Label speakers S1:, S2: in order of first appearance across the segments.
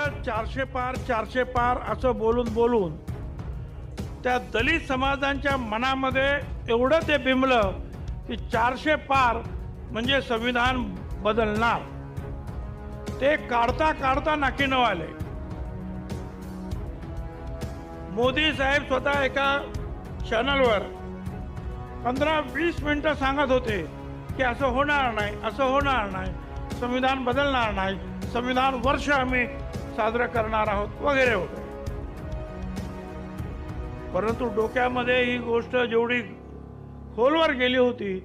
S1: सरळ चारशे पार चारशे पार असं बोलून बोलून त्या दलित समाजांच्या मनामध्ये एवढं ते बिंबलं की चारशे पार म्हणजे संविधान बदलणार. ते काढता काढता नाकीनव आले. मोदी साहेब स्वतः एका चॅनलवर पंधरा वीस मिनिटं सांगत होते की असं होणार नाही असं होणार नाही संविधान बदलणार नाही संविधान वर्ष आम्ही साजरं करणार आहोत वगैरे वगैरे परंतु डोक्यामध्ये ही गोष्ट जेवढी खोलवर गेली होती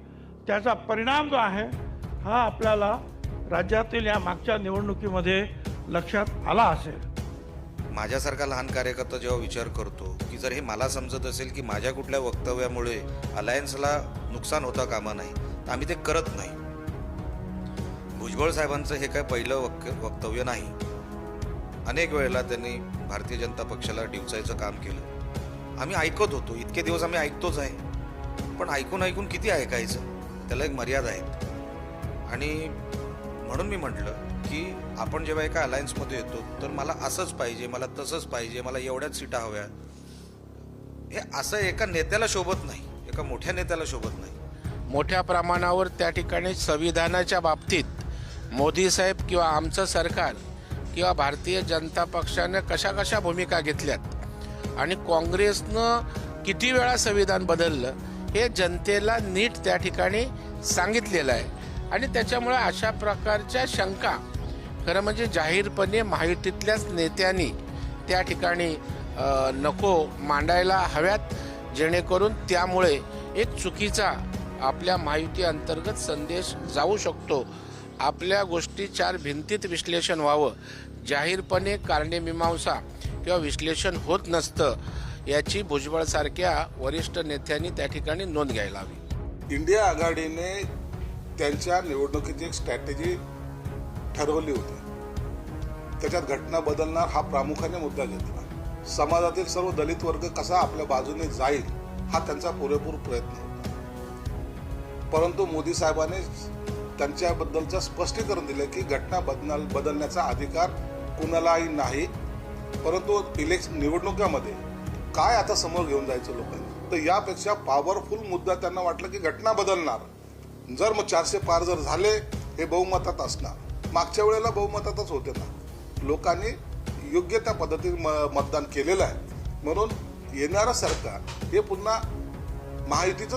S1: त्याचा परिणाम जो आहे हा आपल्याला राज्यातील या मागच्या निवडणुकीमध्ये लक्षात आला असेल.
S2: माझ्यासारखा लहान कार्यकर्ता जेव्हा विचार करतो की जर हे मला समजत असेल की माझ्या कुठल्या वक्तव्यामुळे अलायन्सला नुकसान होता कामा नाही तर आम्ही ते करत नाही. भुजबळ साहेबांचं हे काय पहिलं वक वक्तव्य नाही अनेक वेळेला त्यांनी भारतीय जनता पक्षाला डिवचायचं काम केलं. आम्ही ऐकत होतो इतके दिवस आम्ही ऐकतोच आहे. पण ऐकून ऐकून किती ऐकायचं? त्याला एक मर्यादा आहे. आणि म्हणून मी म्हटलं की आपण जेव्हा एका अलायन्समध्ये येतो तर मला असंच पाहिजे मला तसंच पाहिजे मला एवढ्याच सीटा हव्या हे असं एका नेत्याला शोभत नाही एका मोठ्या नेत्याला शोभत नाही.
S3: मोठ्या प्रमाणावर त्या ठिकाणी संविधानाच्या बाबतीत मोदी साहेब किंवा आमचं सरकार किंवा भारतीय जनता पक्षानं कशा कशा भूमिका घेतल्यात? आणि काँग्रेसनं किती वेळा संविधान बदललं हे जनतेला नीट त्या ठिकाणी सांगितलेलं आहे. आणि त्याच्यामुळे अशा प्रकारच्या शंका खरं म्हणजे जाहीरपणे माहितीतल्याच नेत्यांनी त्या ठिकाणी नको मांडायला हव्यात जेणेकरून त्यामुळे एक चुकीचा आपल्या माहिती अंतर्गत संदेश जाऊ शकतो. आपल्या गोष्टी चार भिंतीत विश्लेषण व्हावं. जाहीरपणे कारणे-मीमांसा किंवा विश्लेषण होत नसतं याची भुजबळसारख्या वरिष्ठ नेत्यांनी त्या ठिकाणी नोंद घ्यायला हवी.
S4: इंडिया आघाडीने त्यांच्या निवडणुकीची एक स्ट्रॅटेजी ठरवली होती. त्याच्यात घटना बदलणार हा प्रामुख्याने मुद्दा घेतला. समाजातील सर्व दलित वर्ग कसा आपल्या बाजूने जाईल हा त्यांचा पुरेपूर प्रयत्न होता. परंतु मोदी साहेबांनी त्यांच्याबद्दलचं स्पष्टीकरण दिलं की घटना बदल बदलण्याचा अधिकार कुणालाही नाही. परंतु इलेक्शन निवडणुकामध्ये काय आता समोर घेऊन जायचं लोकांनी? तर यापेक्षा पॉवरफुल मुद्दा त्यांना वाटलं की घटना बदलणार. जर मग चारशे पार जर झाले हे बहुमतात असणार. मागच्या वेळेला बहुमतातच होते ना. लोकांनी योग्य त्या पद्धतीने म- मतदान केलेलं आहे. म्हणून येणारं सरकार हे पुन्हा महायुतीचंच